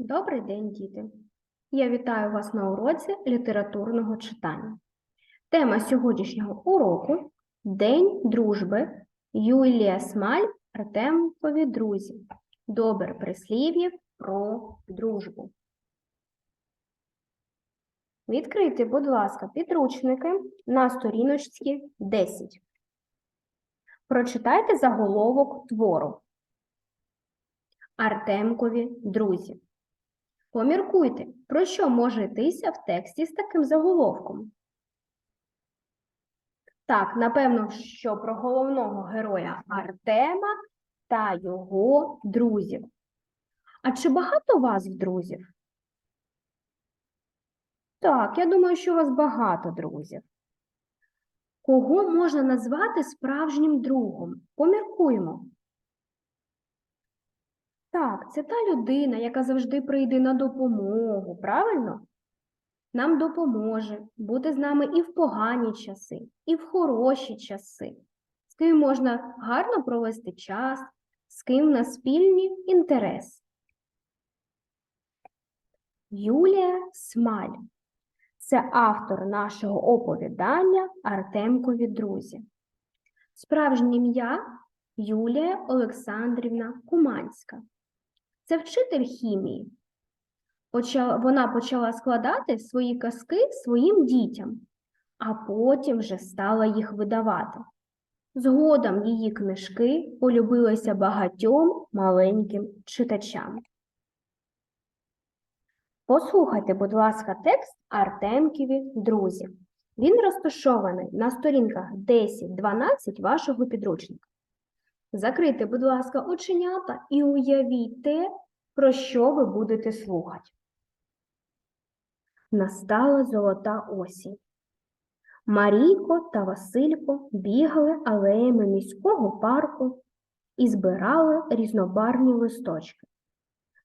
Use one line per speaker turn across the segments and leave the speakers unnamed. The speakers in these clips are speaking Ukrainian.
Добрий день, діти! Я вітаю вас на уроці літературного читання. Тема сьогоднішнього уроку День дружби Юлія Смаль Артемкові друзі. Добре прислів'їв про дружбу. Відкрийте, будь ласка, підручники на сторіночці 10. Прочитайте заголовок твору. Артемкові друзі. Поміркуйте, про що може йтися в тексті з таким заголовком. Так, напевно, що про головного героя Артема та його друзів. А чи багато у вас друзів? Так, я думаю, що у вас багато друзів. Кого можна назвати справжнім другом? Поміркуємо. Так, це та людина, яка завжди прийде на допомогу, правильно? Нам допоможе бути з нами і в погані часи, і в хороші часи, з ким можна гарно провести час, з ким на спільні інтереси. Юлія Смаль це автор нашого оповідання Артемкові друзі. Справжнє ім'я Юлія Олександрівна Куманська. Це вчитель хімії. Вона почала складати свої казки своїм дітям, а потім вже стала їх видавати. Згодом її книжки полюбилися багатьом маленьким читачам. Послухайте, будь ласка, текст Артемківі друзі. Він розташований на сторінках 10-12 вашого підручника. Закрийте, будь ласка, оченята і уявіть те, про що ви будете слухати. Настала золота осінь. Марійко та Василько бігали алеями міського парку і збирали різнобарвні листочки.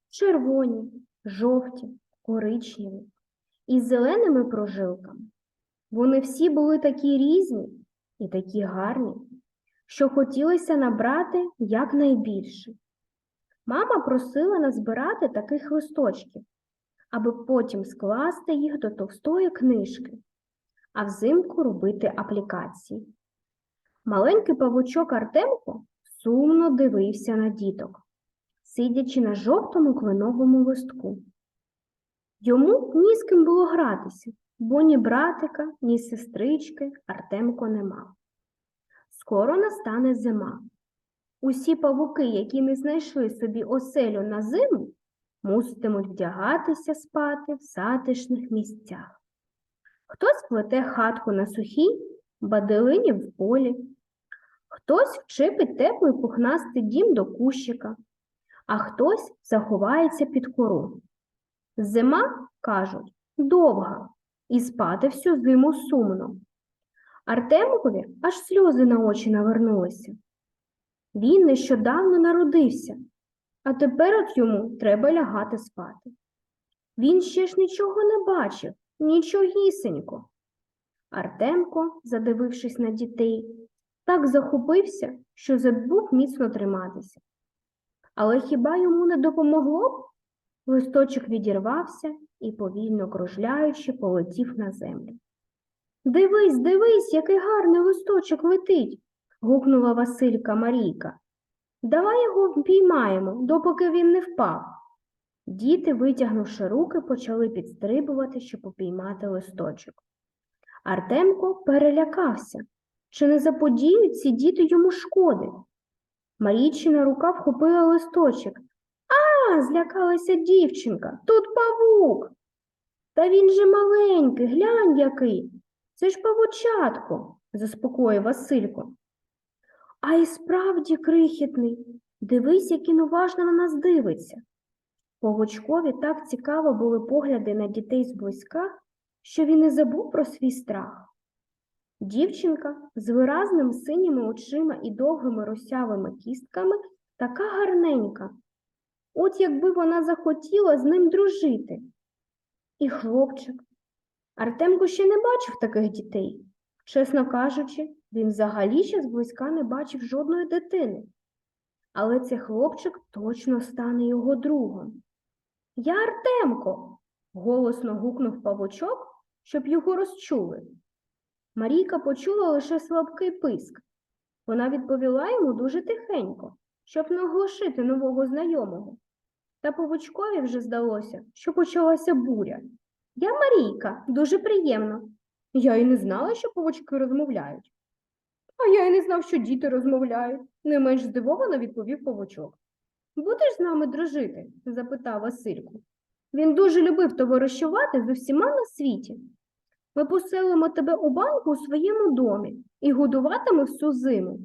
Червоні, жовті, коричневі із зеленими прожилками. Вони всі були такі різні і такі гарні що хотілося набрати якнайбільше. Мама просила назбирати таких листочків, аби потім скласти їх до товстої книжки, а взимку робити аплікації. Маленький павучок Артемко сумно дивився на діток, сидячи на жовтому кленовому листку. Йому ні з ким було гратися, бо ні братика, ні сестрички Артемко не мав. Скоро настане зима. Усі павуки, які не знайшли собі оселю на зиму, муситимуть вдягатися спати в затишних місцях. Хтось плете хатку на сухій, баделині в полі, хтось вчепить теплий пухнастий дім до кущика, а хтось заховається під кору. Зима, кажуть, довга, і спати всю зиму сумно. Артемкові аж сльози на очі навернулися. Він нещодавно народився, а тепер от йому треба лягати спати. Він ще ж нічого не бачив, нічогісенько. Артемко, задивившись на дітей, так захопився, що забув міцно триматися. Але хіба йому не допомогло б? Листочок відірвався і, повільно кружляючи, полетів на землю. Дивись, дивись, який гарний листочок летить, гукнула Василька Марійка. Давай його впіймаємо, допоки він не впав. Діти, витягнувши руки, почали підстрибувати, щоб упіймати листочок. Артемко перелякався, чи не заподіють ці діти йому шкоди. Марійчина рука вхопила листочок. А, злякалася дівчинка, тут павук. Та він же маленький, глянь який. Це ж павучатко, заспокоїв Василько. А й справді крихітний. Дивись, як він уважно на нас дивиться. Павучкові так цікаво були погляди на дітей зблизька, що він і забув про свій страх. Дівчинка з виразним синіми очима і довгими русявими кістками така гарненька. От якби вона захотіла з ним дружити. І хлопчик, Артемко ще не бачив таких дітей. Чесно кажучи, він взагалі ще зблизька не бачив жодної дитини. Але цей хлопчик точно стане його другом. Я Артемко, голосно гукнув павучок, щоб його розчули. Марійка почула лише слабкий писк. Вона відповіла йому дуже тихенько, щоб не оглушити нового знайомого. Та павучкові вже здалося, що почалася буря. Я Марійка, дуже приємно. Я й не знала, що павучки розмовляють. А я й не знав, що діти розмовляють, не менш здивовано відповів павучок. Будеш з нами дружити? запитав Василько. Він дуже любив товаришувати з усіма на світі. Ми поселимо тебе у банку у своєму домі і годуватиме всю зиму.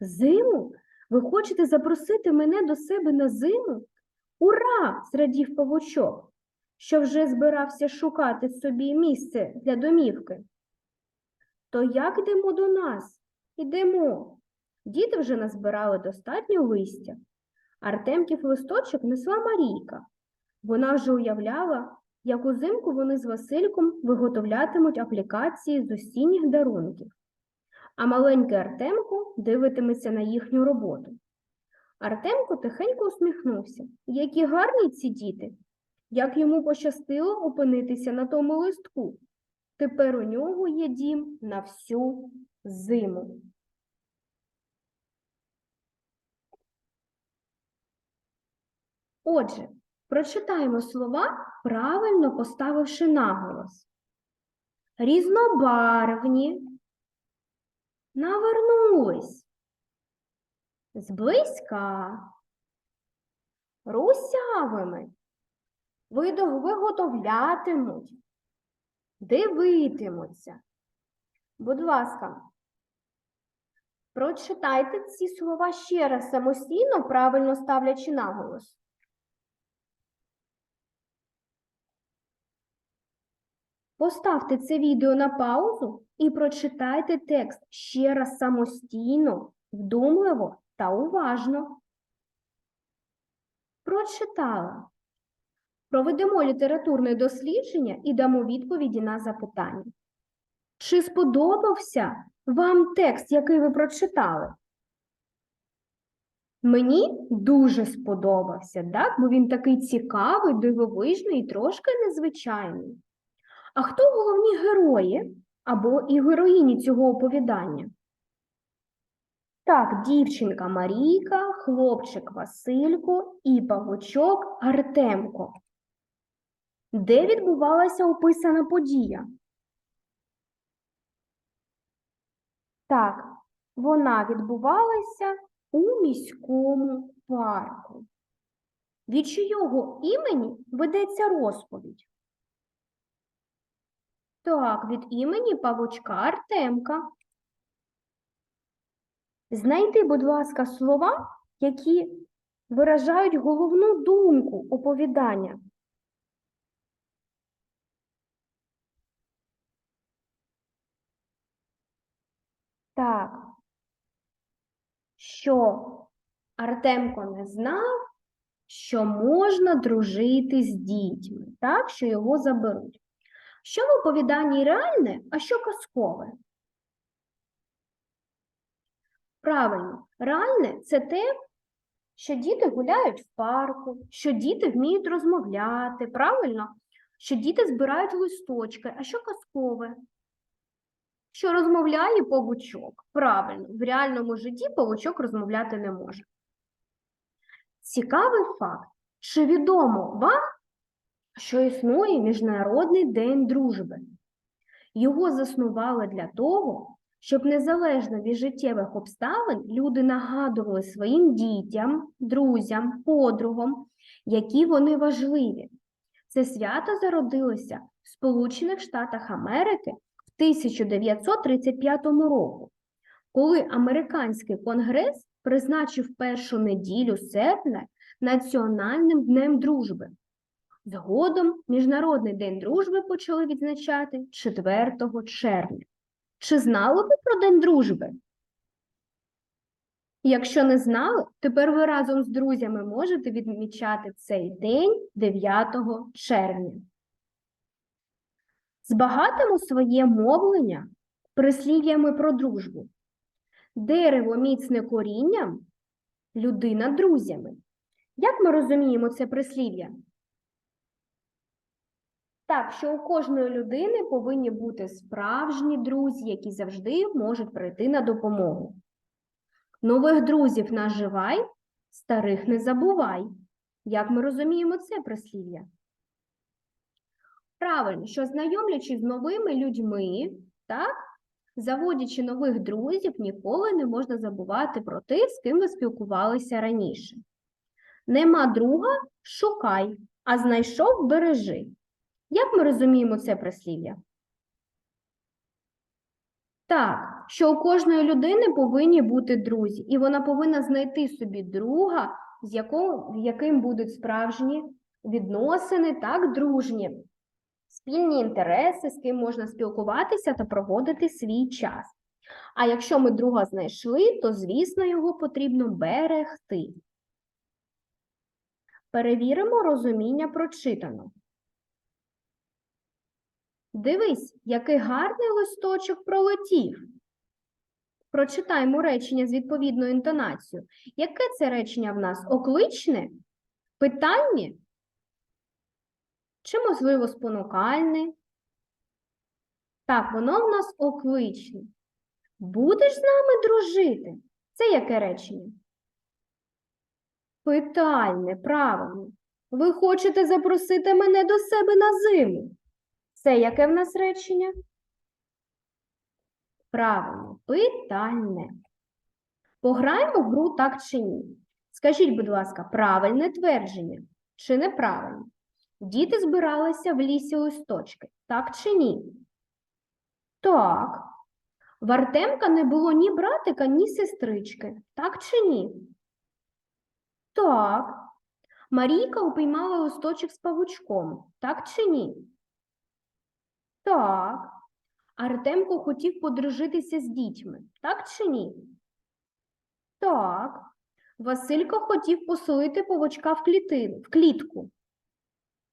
Зиму? Ви хочете запросити мене до себе на зиму? Ура! зрадів павучок, що вже збирався шукати собі місце для домівки. То як йдемо до нас? Ідемо. Діти вже назбирали достатньо листя. Артемків листочок несла Марійка. Вона вже уявляла, як узимку вони з Васильком виготовлятимуть аплікації з осінніх дарунків, а маленький Артемко дивитиметься на їхню роботу. Артемко тихенько усміхнувся. Які гарні ці діти! Як йому пощастило опинитися на тому листку. Тепер у нього є дім на всю зиму. Отже, прочитаємо слова, правильно поставивши наголос. Різнобарвні, навернулись, зблизька, русявими, виготовлятимуть, дивитимуться. Будь ласка, прочитайте ці слова ще раз самостійно, правильно ставлячи наголос. Поставте це відео на паузу і прочитайте текст ще раз самостійно, вдумливо та уважно. Прочитала. Проведемо літературне дослідження і дамо відповіді на запитання. Чи сподобався вам текст, який ви прочитали? Мені дуже сподобався, так? бо він такий цікавий, дивовижний і трошки незвичайний. А хто головні герої або і героїні цього оповідання? Так, дівчинка Марійка, хлопчик Василько і павучок Артемко. Де відбувалася описана подія? Так, вона відбувалася у міському парку. Від чийого імені ведеться розповідь? Так, від імені павучка Артемка. Знайди, будь ласка, слова, які виражають головну думку оповідання. Так, що Артемко не знав, що можна дружити з дітьми, так, що його заберуть. Що в оповіданні реальне, а що казкове? Правильно, реальне це те, що діти гуляють в парку, що діти вміють розмовляти, правильно? Що діти збирають листочки, а що казкове? Що розмовляє павучок. Правильно, в реальному житті павучок розмовляти не може. Цікавий факт. Чи відомо вам, що існує Міжнародний день дружби? Його заснували для того, щоб незалежно від життєвих обставин люди нагадували своїм дітям, друзям, подругам, які вони важливі. Це свято зародилося в Сполучених Штатах Америки 1935 року, коли американський конгрес призначив першу неділю серпня Національним днем дружби. Згодом Міжнародний день дружби почали відзначати 4 червня. Чи знали ви про День дружби? Якщо не знали, тепер ви разом з друзями можете відмічати цей день 9 червня. Збагатимо своє мовлення прислів'ями про дружбу. Дерево міцне корінням, людина друзями. Як ми розуміємо це прислів'я? Так, що у кожної людини повинні бути справжні друзі, які завжди можуть прийти на допомогу. Нових друзів наживай, старих не забувай. Як ми розуміємо це прислів'я? Правильно, що знайомлячись з новими людьми, так, заводячи нових друзів, ніколи не можна забувати про тих, з ким ви спілкувалися раніше. Нема друга шукай, а знайшов бережи. Як ми розуміємо це прислів'я? Так, що у кожної людини повинні бути друзі, і вона повинна знайти собі друга, з яким будуть справжні відносини, так, дружні, спільні інтереси, з ким можна спілкуватися та проводити свій час. А якщо ми друга знайшли, то, звісно, його потрібно берегти. Перевіримо розуміння прочитаного. Дивись, який гарний листочок пролетів. Прочитаємо речення з відповідною інтонацією. Яке це речення в нас? Окличне? Питальне? Чи, можливо, спонукальне? Так, воно в нас окличне. Будеш з нами дружити? Це яке речення? Питальне, правильно. Ви хочете запросити мене до себе на зиму? Це яке в нас речення? Правильно, питальне. Пограємо в гру так чи ні. Скажіть, будь ласка, правильне твердження чи неправильне? Діти збиралися в лісі листочки, так чи ні? Так. В Артемка не було ні братика, ні сестрички, так чи ні? Так. Марійка упіймала листочок з павучком, так чи ні? Так. Артемко хотів подружитися з дітьми, так чи ні? Так. Василько хотів поселити павучка в, клітину, в клітку.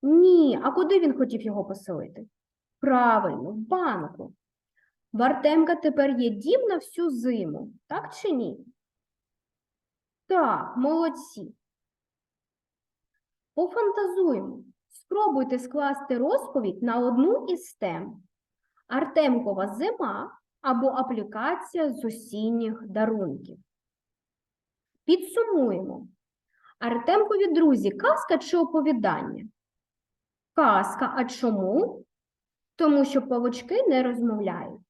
Ні, а куди він хотів його поселити? Правильно, в банку. В тепер є дім на всю зиму, так чи ні? Так, молодці. Пофантазуємо. Спробуйте скласти розповідь на одну із тем. Артемкова зима або аплікація з осінніх дарунків. Підсумуємо. Артемкові друзі, казка чи оповідання? Казка. А чому? Тому що павучки не розмовляють.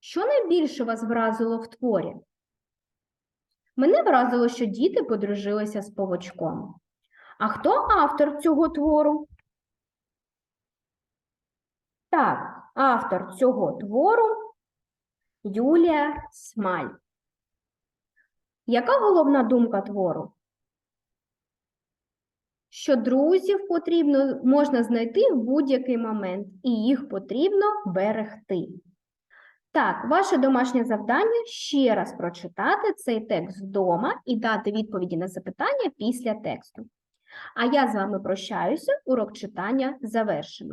Що найбільше вас вразило в творі? Мене вразило, що діти подружилися з павучком. А хто автор цього твору? Так, автор цього твору Юлія Смаль. Яка головна думка твору? Що друзів потрібно можна знайти в будь-який момент, і їх потрібно берегти. Так, ваше домашнє завдання ще раз прочитати цей текст вдома і дати відповіді на запитання після тексту. А я з вами прощаюся, урок читання завершено.